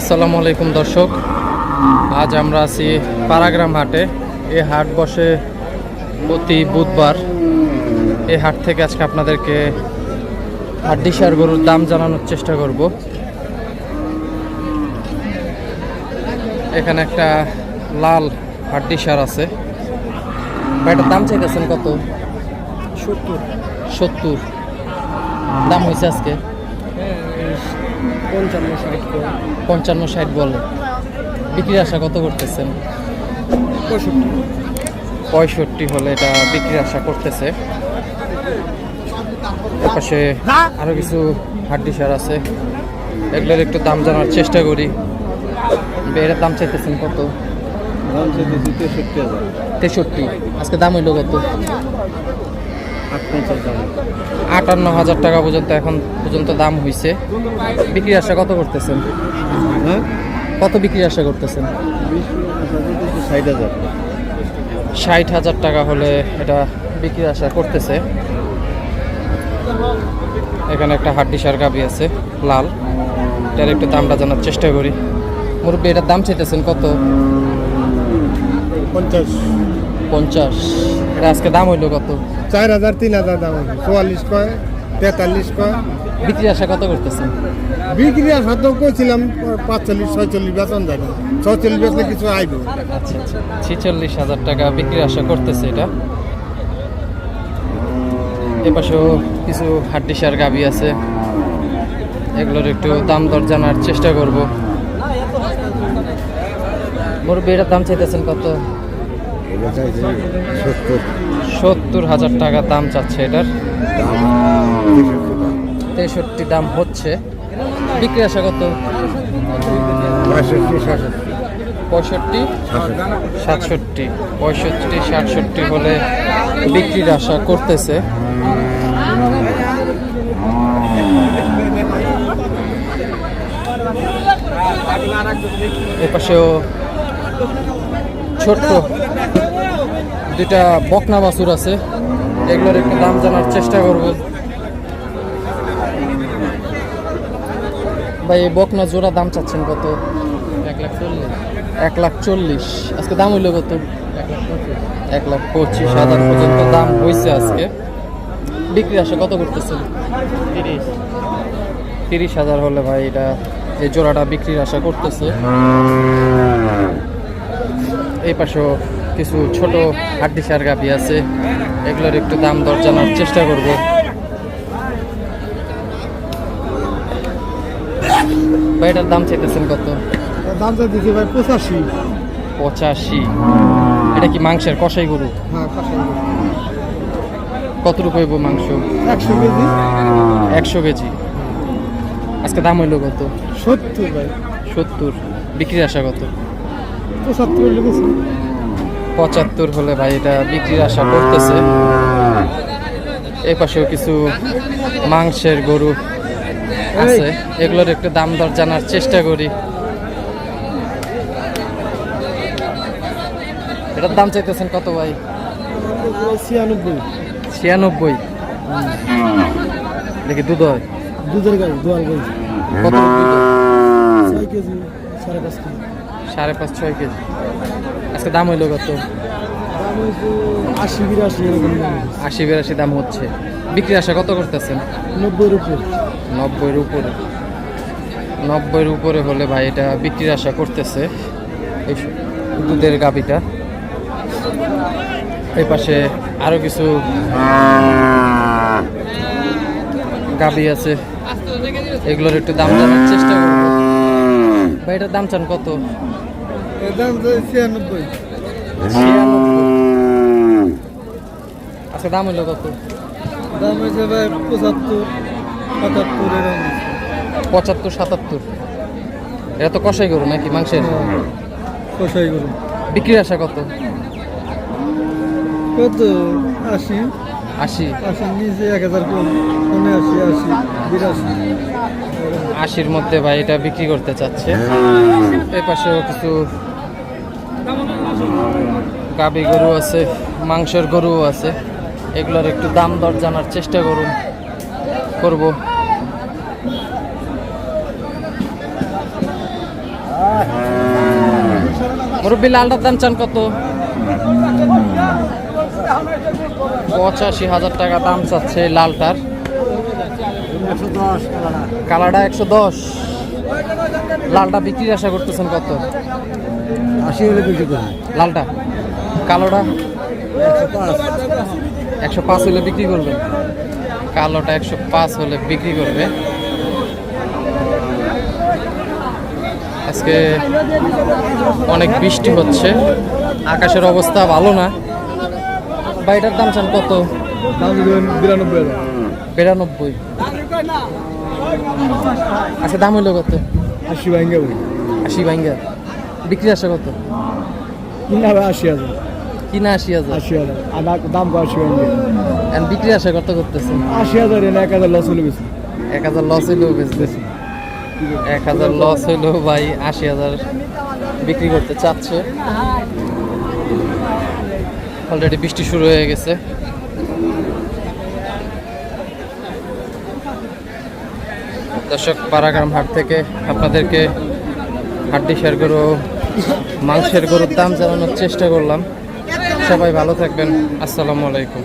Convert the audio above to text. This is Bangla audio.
আসসালামু আলাইকুম দর্শক। আজ আমরা আছি পারাগ্রাম হাটে। এই হাট বসে প্রতি বুধবার। এই হাট থেকে আজকে আপনাদেরকে হাড্ডিসার গরুর দাম জানানোর চেষ্টা করব। এখানে একটা লাল হাড্ডিসার আছে। এটার দাম চাইতেছেন কত? সত্তর। সত্তর। দাম হয়েছে আজকে? পঞ্চান্ন ষাট পঞ্চান্ন ষাট বলে। বিক্রির আশা কত করতেছেন? পঁয়ষট্টি। পঁয়ষট্টি হলে এটা বিক্রির আশা করতেছে। পাশে আরও কিছু হাড্ডি সার আছে। এগুলোর একটু দাম জানার চেষ্টা করি। এটার দাম চাইতেছেন কত? দাম চাইতেছি তেষট্টি হাজার। তেষট্টি। আজকে দাম হইল কত? আটান্ন হাজার টাকা পর্যন্ত এখন পর্যন্ত দাম হয়েছে বিক্রির আশা কত করতেছেন? হ্যাঁ? কত বিক্রির আশা করতেছেন? ষাট হাজার ষাট হাজার টাকা হলে এটা বিক্রির আশা করতেছে। এখানে একটা হাড্ডি সার গাবি আছে লাল। এটার একটু দামটা জানার চেষ্টা করি। মুরব্বী এটার দাম চাইতেছেন কত? পঞ্চাশ। পঞ্চাশ। আজকে দাম হইল কত? চার হাজার তিন হাজার দাম আছে চুয়াল্লিশ কয় তেতাল্লিশ কয়। বিক্রির আশা কত করতেছেন? বিক্রি আসা তো কইছিলাম পাঁচচল্লিশ ছয়চল্লিশ বেতন না ছয়চল্লিশ বেতনে কিছু আইব। আচ্ছা আচ্ছা। ছিচল্লিশ হাজার টাকা বিক্রির আশা করতেছে এটা। এপাশেও কিছু হাড্ডি সার গাবি আছে। এগুলোর একটু দাম দর জানার চেষ্টা করব। মুরব্বী এটার দাম চাইতেছেন কত? সত্তর হাজার টাকা দাম চাচ্ছে এটার। তেষট্টি দাম হচ্ছে। বিক্রি আশা কত? পঁয়ষট্টি, সাতষট্টি পঁয়ষট্টি, সাতষট্টি হলে বিক্রির আশা করতেছে। এপাশেও ছোট্ট দুটা বকনা বাছুর আছে। এগুলোর একটু দাম জানার চেষ্টা করব। ভাই এই বকনা জোড়া দাম চাচ্ছেন কত? এক লাখ চল্লিশ। এক লাখ চল্লিশ। আজকে দাম হইল কত? এক লাখ পঁচিশ। হাজার পর্যন্ত দাম হয়েছে আজকে। বিক্রি আসে কত করতেছেন? তিরিশ। তিরিশ হাজার হলে ভাই এটা এই জোড়াটা বিক্রির আশা করতেছে। এই পাশেও কিছু ছোট হাড্ডি সার গাবি আছে। এগুলোর একটু দাম দর জানার চেষ্টা করব। ভাই এটার দাম চাইতেছেন কত? দাম দিচ্ছি ভাই পঁচাশি। পঁচাশি। এটা কি মাংসের কষাই গরু? হ্যাঁ কতটুকু হইব মাংস? একশো কেজি। একশো কেজি। আজকে দাম হইল কত? সত্তর ভাই। সত্তর। বিক্রির আশা কত? পঁচাত্তর পঁচাত্তর হলে ভাই এটা বিক্রির আশা করতেছে। এই পাশেও কিছু মাংসের গরু আছে। এগুলোর একটু দাম দর জানার চেষ্টা করি। এটার দাম চাইতেছেন কত ভাই? ছিয়ানব্বই। ছিয়ানব্বই। দেখি দুধ হয়? দুধের গাড়ি দোয়াল গাড়ি। কত? ছয় কেজি সাড়ে পাঁচ কেজি। সাড়ে পাঁচ ছয় কেজি। আজকে দাম হইল কত? আশি বিরাশি আশি বিরাশি দাম হচ্ছে। বিক্রি আশা কত করতেছেন? নব্বইয়ের উপর। নব্বইয়ের উপরে। নব্বইয়ের উপরে হলে ভাই এটা বিক্রির আশা করতেছে। এই দুধের গাবিটা এই পাশে আরও কিছু গাবি আছে। এগুলোর একটু দাম জানার চেষ্টা করব। ভাই এটার দাম চান কত? এর দাম ছিয়ানব্বই। আচ্ছা দাম হইল কত? দাম হয়েছে ভাই পঁচাত্তর সাতাত্তর এরকম পঁচাত্তর সাতাত্তর। এটা তো কষাই গরু নাকি মাংসের? কষাই করুন বিক্রির আশা কত? কত? আশি। আশি। আশি নিচে এক হাজার উনআশি আশি বিরাশি। আশির মধ্যে ভাই এটা বিক্রি করতে চাচ্ছে। এই পাশেও কিছু গাবি গরু আছে মাংসের গরুও আছে। এগুলোর একটু দাম দর জানার চেষ্টা করুন করব। মুরব্বী লালটার দাম চান কত? পঁচাশি হাজার টাকা দাম চাচ্ছে লালটার। কালারটা একশো দশ। লালটা বিক্রির আশা করতেছেন কত? আশি হলে বিক্রি করে লালটা? কালোটা? একশো পাঁচ। একশো পাঁচ হলে বিক্রি করবে কালোটা একশো পাঁচ হলে বিক্রি করবে। আজকে অনেক বৃষ্টি হচ্ছে। আকাশের অবস্থা ভালো না। বাড়িটার দাম চান কত? দাম বিরানব্বই বিরানব্বই। আচ্ছা দাম হইল কত? আশি ভাঙ্গে আশি ভাঙ্গা বিক্রি আসে কত? কিনা আশি হাজার। কিনা আশি হাজার। আশি হাজার। আর দাম আশি ভাঙ্গে বিক্রি আসে কত করতেছেন আশি হাজার এনে এক হাজার লস হলে বেশি। এক হাজার লস হইলেও বেচতেছি এক হাজার লস হইলেও ভাই আশি হাজার। বিক্রি করতে চাচ্ছে। অলরেডি বৃষ্টি শুরু হয়ে গেছে। দর্শক পাড়াগ্রাম হাট থেকে আপনাদেরকে হাড্ডি শেয়ার গরু, মাংসের গরুর দাম জানানোর চেষ্টা করলাম। সবাই ভালো থাকবেন। আসসালামু আলাইকুম।